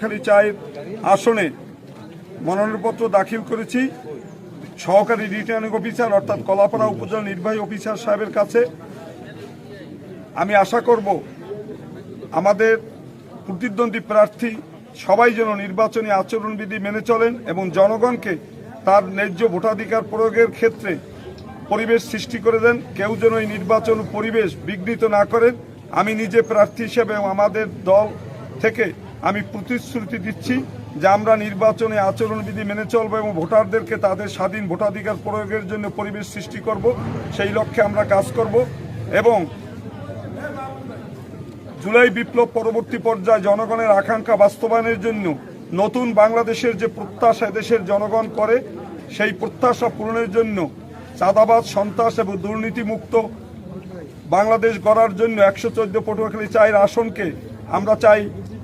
খালি চায়ের আসনে মনোনয়নপত্র দাখিল করেছি। সহকারী রিটার্নিং অফিসার অর্থাৎ কলাপাড়া উপজেলা নির্বাহী অফিসার সাহেবের কাছে। আমি আশা করব আমাদের প্রতিদ্বন্দ্বী প্রার্থী সবাই যেন নির্বাচনী আচরণবিধি মেনে চলেন এবং জনগণকে তার ন্যায্য ভোটাধিকার প্রয়োগের ক্ষেত্রে পরিবেশ সৃষ্টি করে দেন। কেউ যেন এই নির্বাচন পরিবেশ বিঘ্নিত না করেন। আমি নিজে প্রার্থী হিসেবে আমাদের দল থেকে আমি প্রতিশ্রুতি দিচ্ছি যে আমরা নির্বাচনে আচরণবিধি মেনে চলবো এবং ভোটারদেরকে তাদের স্বাধীন ভোটাধিকার প্রয়োগের জন্য পরিবেশ সৃষ্টি করব, সেই লক্ষ্যে আমরা কাজ করব এবং জুলাই বিপ্লব পরবর্তী পর্যায়ে জনগণের আকাঙ্ক্ষা বাস্তবায়নের জন্য নতুন বাংলাদেশের যে প্রত্যাশা দেশের জনগণ করে, সেই প্রত্যাশা পূরণের জন্য চাঁদাবাদ সন্ত্রাস এবং দুর্নীতিমুক্ত বাংলাদেশ গড়ার জন্য একশো চোদ্দ পটুয়াখালী চায়ের আসনকে আমরা চাই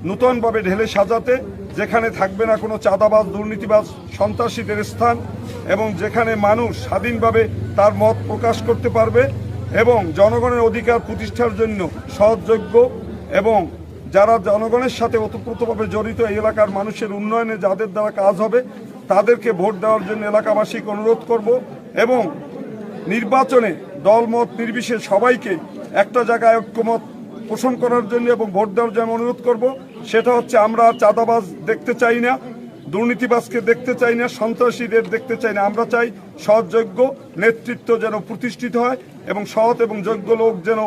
নূতনভাবে ঢেলে সাজাতে, যেখানে থাকবে না কোনো চাঁদাবাজ, দুর্নীতিবাজ, সন্ত্রাসীদের স্থান, এবং যেখানে মানুষ স্বাধীনভাবে তার মত প্রকাশ করতে পারবে এবং জনগণের অধিকার প্রতিষ্ঠার জন্য সহযোগ্য এবং যারা জনগণের সাথে ওতপ্রোতভাবে জড়িত এই এলাকার মানুষের উন্নয়নে যাদের দ্বারা কাজ হবে, তাদেরকে ভোট দেওয়ার জন্য এলাকাবাসীকে অনুরোধ করব এবং নির্বাচনে দলমত নির্বিশেষে সবাইকে একটা জায়গায় ঐক্যমত পোষণ করার জন্য এবং ভোট দেওয়ার জন্য অনুরোধ করব। সেটা হচ্ছে আমরা চাঁদাবাজ দেখতে চাই না, দুর্নীতিবাজকে দেখতে চাই না, সন্ত্রাসীদের দেখতে চাই না। আমরা চাই সৎযোগ্য নেতৃত্ব যেন প্রতিষ্ঠিত হয় এবং সৎ এবং যোগ্য লোক যেন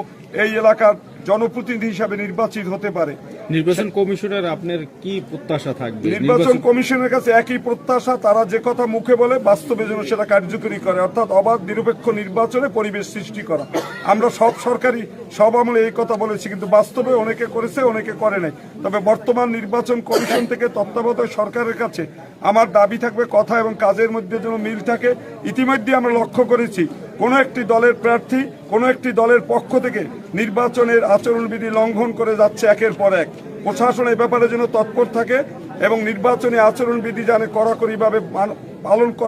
এই এলাকার জনপ্রতিনিধি হিসাবে নির্বাচিত হতে পারে। নির্বাচন কমিশনের আপনার কি প্রত্যাশা থাকবে? নির্বাচন কমিশনের কাছে একই প্রত্যাশা তারা যে কথা মুখে বলে বাস্তবে যেন সেটা কার্যকরী করে অর্থাৎ অবাধ নিরপেক্ষ নির্বাচনে পরিবেশ সৃষ্টি করা। আমরা সব সরকারি সব আমলে এই কথা বলেছি কিন্তু বাস্তবে অনেকে করেছে অনেকে করে নাই। তবে বর্তমান নির্বাচন কমিশন থেকে তত্ত্বাবধায়ক সরকারের কাছে আমার দাবি থাকবে কথা এবং কাজের মধ্যে যেন মিল থাকে। ইতিমধ্যে আমরা লক্ষ্য করেছি কোনো একটি দলের প্রার্থী কোনো একটি দলের পক্ষ থেকে নির্বাচনের আচরণবিধি লঙ্ঘন করে যাচ্ছে একের পর এক। প্রশাসন এ ব্যাপারে যেন তৎপর থাকে এবং নির্বাচনী আচরণবিধি যেন কড়াকড়িভাবে পালন